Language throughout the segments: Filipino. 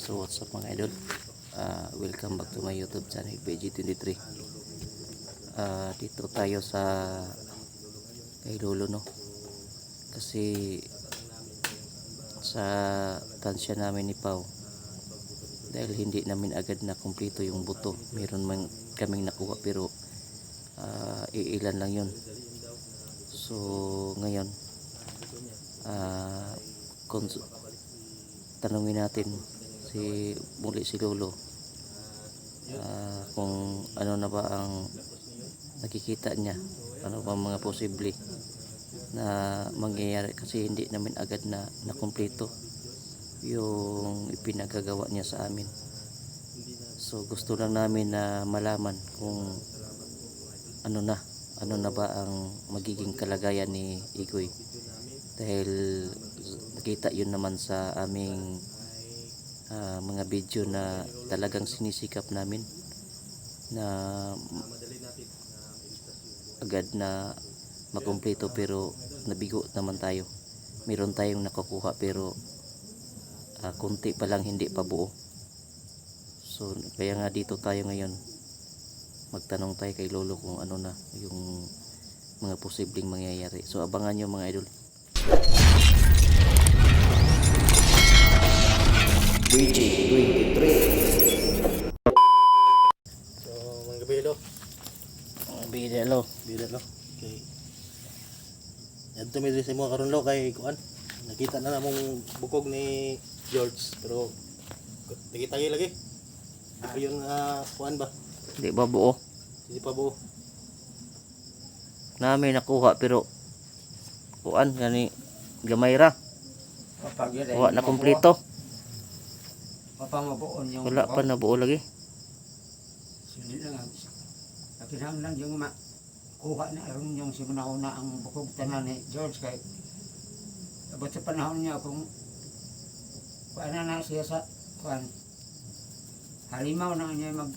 So what's up mga idol? Uh, Welcome back to my YouTube channel PG23 uh, Dito tayo sa kay Lolo no? Kasi sa tansya namin ni Pau dahil hindi namin agad na kumpleto yung buto meron man kaming nakuha pero uh, iilan lang yun. So ngayon uh, tanungin natin si muli si Lolo. Ah, kung ano na ba ang nakikita niya? Ano ba mga posible na mangyayari? Kasi hindi namin agad na nakumpleto yung ipinagagawa niya sa amin. So gusto lang namin na malaman kung ano na ano na ba ang magiging kalagayan ni Igoy. Dahil nakita yun naman sa aming ah, mga video na talagang sinisikap namin na agad na makumpleto pero nabigo naman tayo. Meron tayong nakukuha pero ah, kunti pa lang hindi pa buo. So kaya nga dito tayo ngayon. Magtanong tayo kay lolo kung ano na yung mga posibleng mangyayari. So abangan nyo mga idol So, mga gabi hello. Bidelo Bila no. Okay. Yan tumidri sa mga karon lo kay kuan. Nakita na namong bukog ni George pero nakita kayo lagi. Di pa yun ah, kuan ba? di ba buo Hindi pa buo. namin nakuha pero kuan gani gamay ra wala na kumpleto Mapamabuon yung wala pa na buo lagi. Hindi lang ang Nakinahang lang yung ma kuha na rin yung simunahuna ang bukog tanan ni George kay abot sa panahon niya kung kuan na na siya sa kuan halimaw na niya mag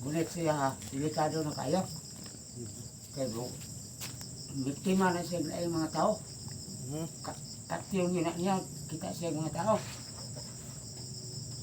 gunit siya ha? Delikado na kayo. Kay bu biktima na siya ay mga tao. Hmm. Katiyong yun na niya, kita siya mga tao.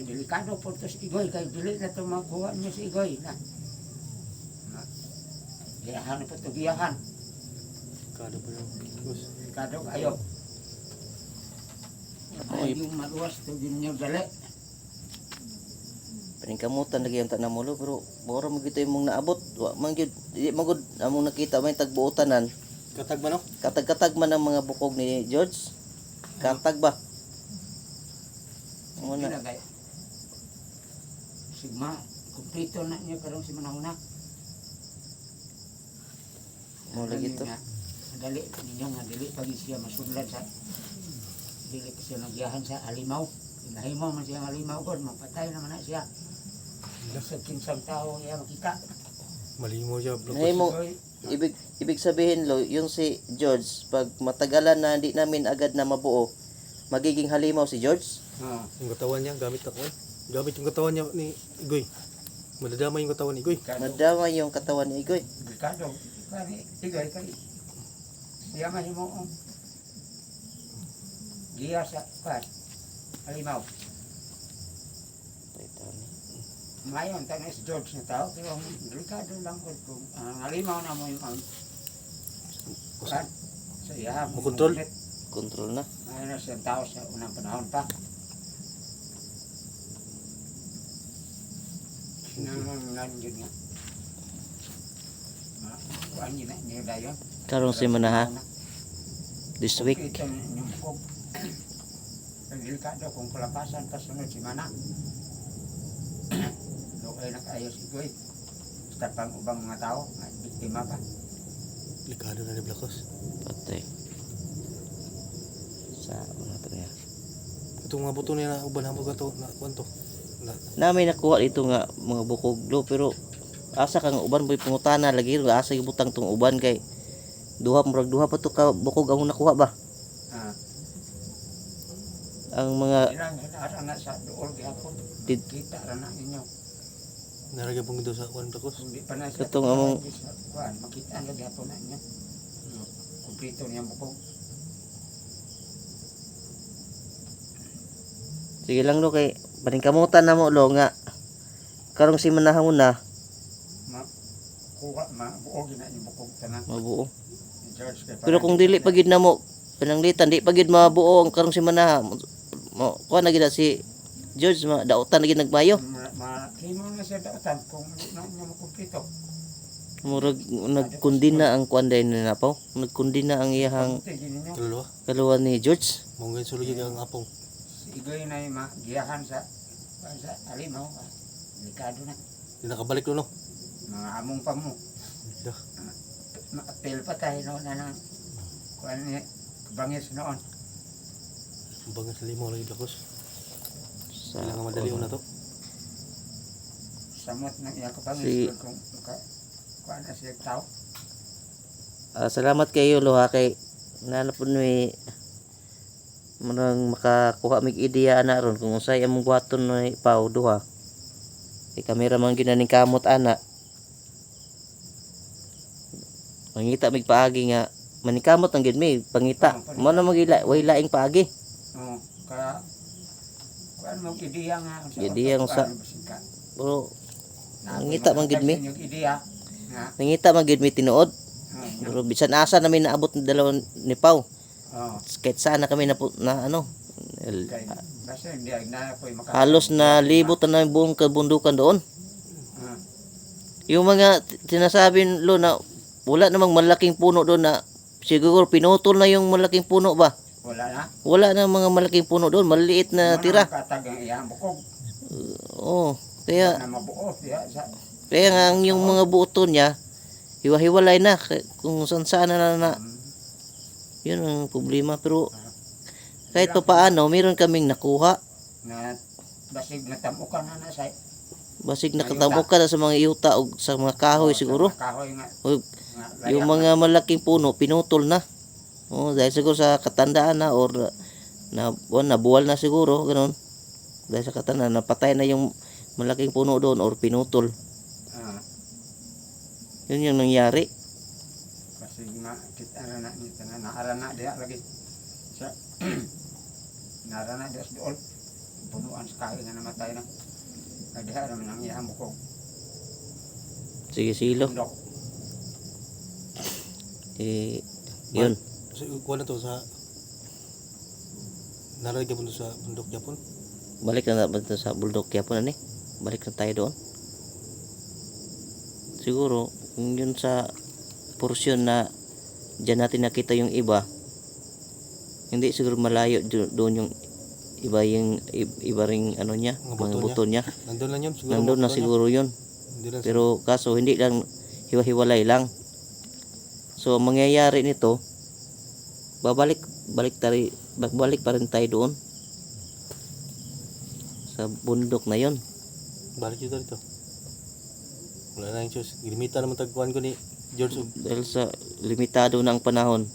Ang delikado po ito si Igoy, kay dili na ito makuha niya si Igoy na. na giyahan na po ito, giyahan. Kada pa yung Gus. Delikado kayo. Ay, yung maluwas ito din niyo dali. paningkamutan lagi ang tanamulo pero mura mo gito imong naabot wa man di magud among nakita may tagbuotanan Katag ba no? katag-katag man ang mga bukog ni George katag ba Muna. Ilagay. Sigma, kumplito na niya karong si Manahuna. mo lagi to Madali ninyo nga dili pag siya masudlan sa dili pa siya nagyahan sa alimaw. Nahimaw man siya ang alimaw kon mapatay naman na siya. Sa kinsang tao iya makita. Malimo siya. Nay mo Oy, ibig ibig sabihin lo yung si George pag matagalan na hindi namin agad na mabuo magiging halimaw si George ah, Yung katawan niya gamit ako eh. Gamit yung katawan niya ni Igoy. Madadama yung katawan ni Igoy. madama yung katawan ni Igoy kado, kani, igay kani. Siya mahimo ang giya sa kan alimaw. Mayon tanong si George na tao pero ang delikado lang ko kung ang alimaw na mo yung ang kan sa iya Makontrol? control na Mayroon na siyang tao sa unang panahon pa. Ma- Kuhaan yun na, karong si manaha this week Ito delikado kung kulapasan pa sunod si Mana. Lukay na kayo si Goy. Basta pang ubang mga tao, biktima pa. Likado na ni Blacos. patay sa una to niya Itong mga buto niya na uban hamo ka to na kuan to. Na, namin nakuha dito nga mga bukog lo pero asa kang uban boy pangutana lagi ro asa gibutang tong uban kay duha murag duha pa to ka bukog ang nakuha ba Ah, ang mga. Did- Kita ra na ninyo. naragay pong ito sa kuan siya. Katong among- Kuan, makita ang gihapon na niya. Kumplito niya bukog. sige lang lo kay paningkamutan na mo lo nga karong si manahon na Ma kuha ma buo gina yung bukog tanan mabuo. Pero kung dili pagid na mo pananglitan di pagid mabuo ang karong si manaha mo, mo kuha na gid na si George ma dautan na gid nagmayo. ma, ma himo na siya dautan kung na niya makumpleto. Murag nagkundina ang kuan day ni napaw. Nagkundina ang iyahang. Kaluluwa. kaluwa ni George. Mungkin sulod ang apong. Si Igoy na yung magiyahan sa sa alimaw. ah, Delikado na. Di nakabalik no no. Mga among pa mo. Dah. Ma-appeal pa tayo noon na ng kuan ni kabangis noon. Ang bangas sa limo lagi lakos. Sa Kailangan madali na to. Samot ng iya kabangis Si- kung maka kuan na siya tao. Ah, salamat kayo lo ha kay nana po ni manang makakuha mig ideya ana ron kung unsay among buhaton ni Pau duha. Kay kamera man ginaning kamot ana. Mangita mig paagi nga manikamot ang gid mi pangita. Mo na magila way laing paagi. Oo. Kaya kuan mo ideya nga. sa Ideya sa- kuan, basig ka. Pero Na- Mangita man gid mi. Nangita man gid mi tinuod. oo, Pero bisan asa namin naabot ng dalawa ni Pau. Oo. Kahit saan na kami na, na ano. basta hindi na po maka halos na libot na yung buong kabundukan doon. Ah. Yung mga sinasabi lo na wala namang malaking puno doon na siguro pinutol na yung malaking puno ba? Wala na. Wala na mga malaking puno doon, maliit na Ano tira. ang Katag ang iyang bukog. Oo. Kaya Na mabuo. Diya, sa, kaya nga ang yung mga buto niya hiwa-hiwalay na kung saan saan na, na um, yun ang problema pero kahit pa paano meron kaming nakuha. Na basig natamukan na na sa basig nakatamo ka na sa mga iyuta o sa mga kahoy siguro. Sa kahoy nga. O, nga yung mga malaking puno pinutol na. Oh dahil siguro sa katandaan na or na o, nabuwal na siguro ganun. Dahil sa katandaan napatay na yung malaking puno doon or pinutol. Ah, yun yung nangyari. Basig na kita na na kita na naara na diya lagi. Sa naara na diya sa dool. Punuan sa kahoy nga namatay na. Kadiha naman ang iyang bukog. sige silo Bundok. eh yun So, kuha na to sa Naragyan mo to sa bundok Japon. balik na naman tayo sa bulldog yapon ani balik na tayo doon siguro kung yun sa porsyon na dyan natin nakita yung iba. Hindi siguro malayo do- doon yung iba yung iba ring ano niya Mga mga buto buto niya. Nandun lang yun. Siguro nandun na siguro yun. Hindi lang pero kaso hindi lang hiwa-hiwalay lang. So ang mangyayari nito babalik balik tari balik pa rin tayo doon. Sa bundok na yon Balik yun dito. Wala na yung choice. Limita naman tagpuan ko ni George. dahil sa limitado ang panahon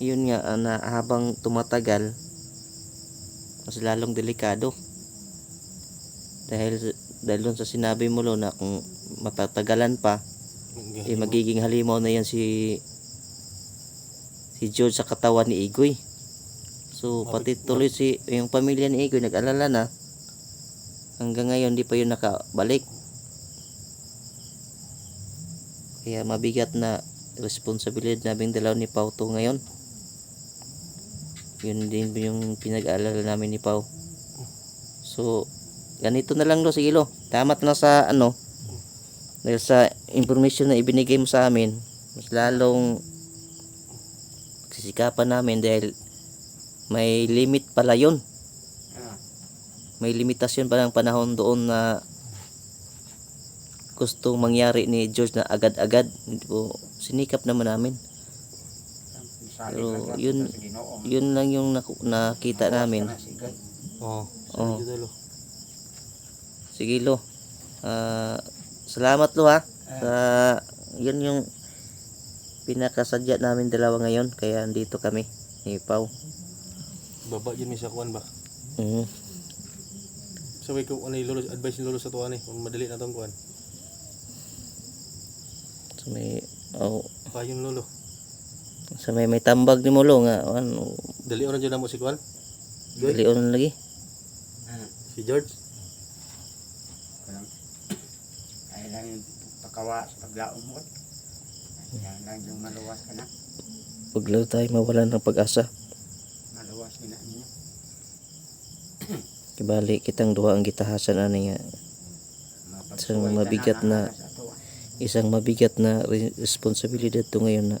yun nga ah, na habang tumatagal mas lalong delikado. Dahil dahil dun sa sinabi mo lo na kung matatagalan pa eh magiging halimaw na yan si si George sa katawan ni Igoy. So pati tuloy si yung pamilya ni Igoy nag-alala na. Hanggang ngayon di pa yun nakabalik kaya mabigat na responsibilidad naming dalaw ni Pau to ngayon. Yun din yung pinag-aalala namin ni Pau so ganito na lang lo sige lo. Tamat na sa ano dahil sa information na ibinigay mo sa amin mas lalong sisikapan namin dahil may limit pala yun. Ah, may limitasyon pa ng panahon doon na gustong mangyari ni George na agad-agad hindi po sinikap naman namin sabi Pero yun- yun lang yung nakita namin. Oo. Sabi dito lo. sige lo Ah, salamat lo ha sa yun yung pinakasadya namin dalawa ngayon kaya andito kami ni Pau Baba yun may sa kuan ba? Mhm. Sabay ko ano yung lolo, advice ni lolo sa tuwan eh. Kung madali na tong kuan. Sa may oh, Pa yung lolo. sa may may tambag ni mo lo nga ano Dali oras dyan na mo si kuan. dali lagi Ah, Si George. Ay lang yung pagkawa sa paglaom mo. Yan lang yung maluwas ka na. Huwag lang tayo mawalan ng pag-asa. Maluwas nila ninyo. Kibali kitang duha ang gitahasan ani nga ka mabigat na-. Isang mabigat na re- responsibilidad to ngayon na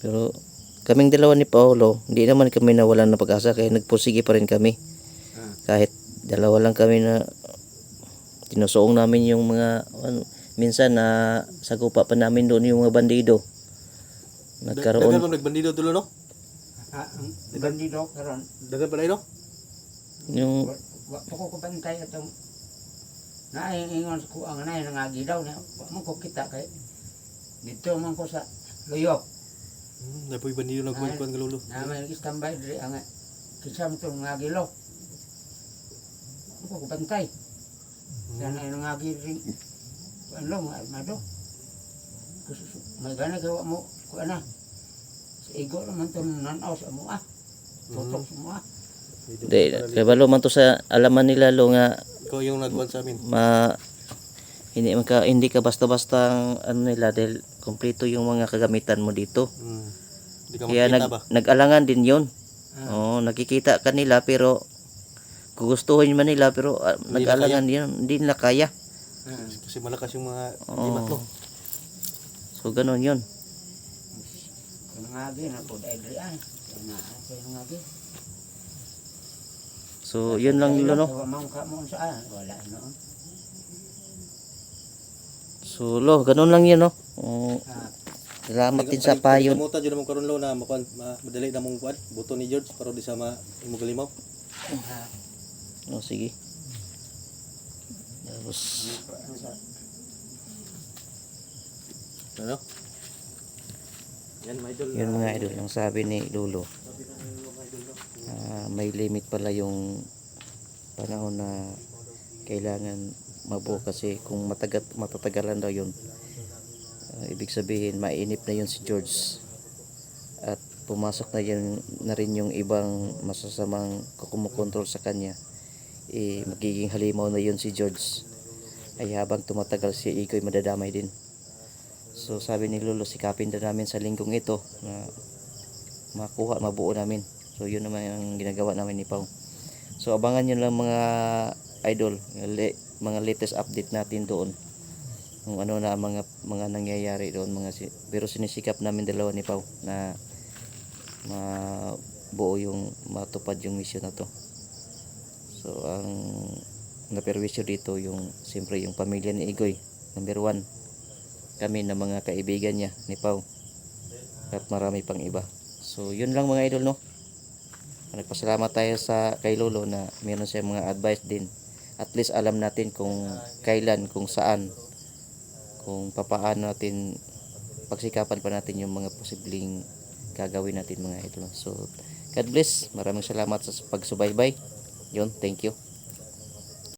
pero kaming dalawa ni Paolo hindi naman kami nawalan ng pag-asa kaya nagpursige pa rin kami Ah. kahit dalawa lang kami na tinusuong namin yung mga ano, minsan na sagupa pa namin doon yung mga bandido Dagan nagkaroon pa nagbandido tulo no? Ah, bandido karon Dagan pa na no? yung wa wa- ko kubantay atong naiingon ko ang anay nangagi daw na man ko kita kay dito man ko sa luyok. Hmm, napoy bandido nagkuhan kuhan kalulo. na may standby diri ang kisam to ngagilo ko kubantay sana ay nangagi rin. Ano mga armado may gana gawa mo ko ana sa igo naman to nanaw sa mo ah. Tutok sa mo ah. Di, kaya balo man to sa alaman nila lo nga Ikaw yung nagkuhan sa amin. ma hindi man ka hindi ka basta-basta ang ano nila dahil kompleto yung mga kagamitan mo dito Hmm. Hindi ka kaya nag, ba? nag-alangan din yun Ah. Oo, nakikita ka nila pero gugustuhin man nila pero Hindi nag-alangan yun, hindi nila kaya. Ah. Kasi malakas yung mga jimat mo. So ganun yun. Kung ngagi na po dahil diri ay na sa ngagi So yun lang yun no. Mo sa ah, noon So lo, ganun lang yun no. Ah, salamat din sa payon. Kamuta jud namong karon lo na makuan ma, madali na mong kuan. Buto ni George para di sa ma imugalimaw. ah, O sige. Tapos ano Ano? Yan, my idol. yun mga idol ang sabi ni Lolo. May limit pala yung panahon na kailangan mabuo kasi kung matagat matatagalan daw yun ah, ibig sabihin mainip na yun si George. At pumasok na yan na rin yung ibang masasamang kumukontrol sa kanya eh, magiging halimaw na yun si George. Ay habang tumatagal si Ikoy madadamay din. So sabi ni Lolo sikapin na namin sa linggong ito na makuha mabuo namin so yun naman ang ginagawa namin ni Pau so abangan nyo lang mga idol mga latest update natin doon. Kung ano na mga mga nangyayari doon mga si, pero sinisikap namin dalawa ni Pau na mabuo yung matupad yung mission na to. So ang naperwisyo dito yung siyempre yung pamilya ni Igoy number one. Kami na mga kaibigan niya ni Pau at marami pang iba. So yun lang mga idol no nagpasalamat tayo sa kay Lolo na meron siya mga advice din. At least alam natin kung kailan kung saan kung papaano natin pagsikapan pa natin yung mga posibleng gagawin natin mga idol. So God bless. Maraming salamat sa pagsubaybay. Yun thank you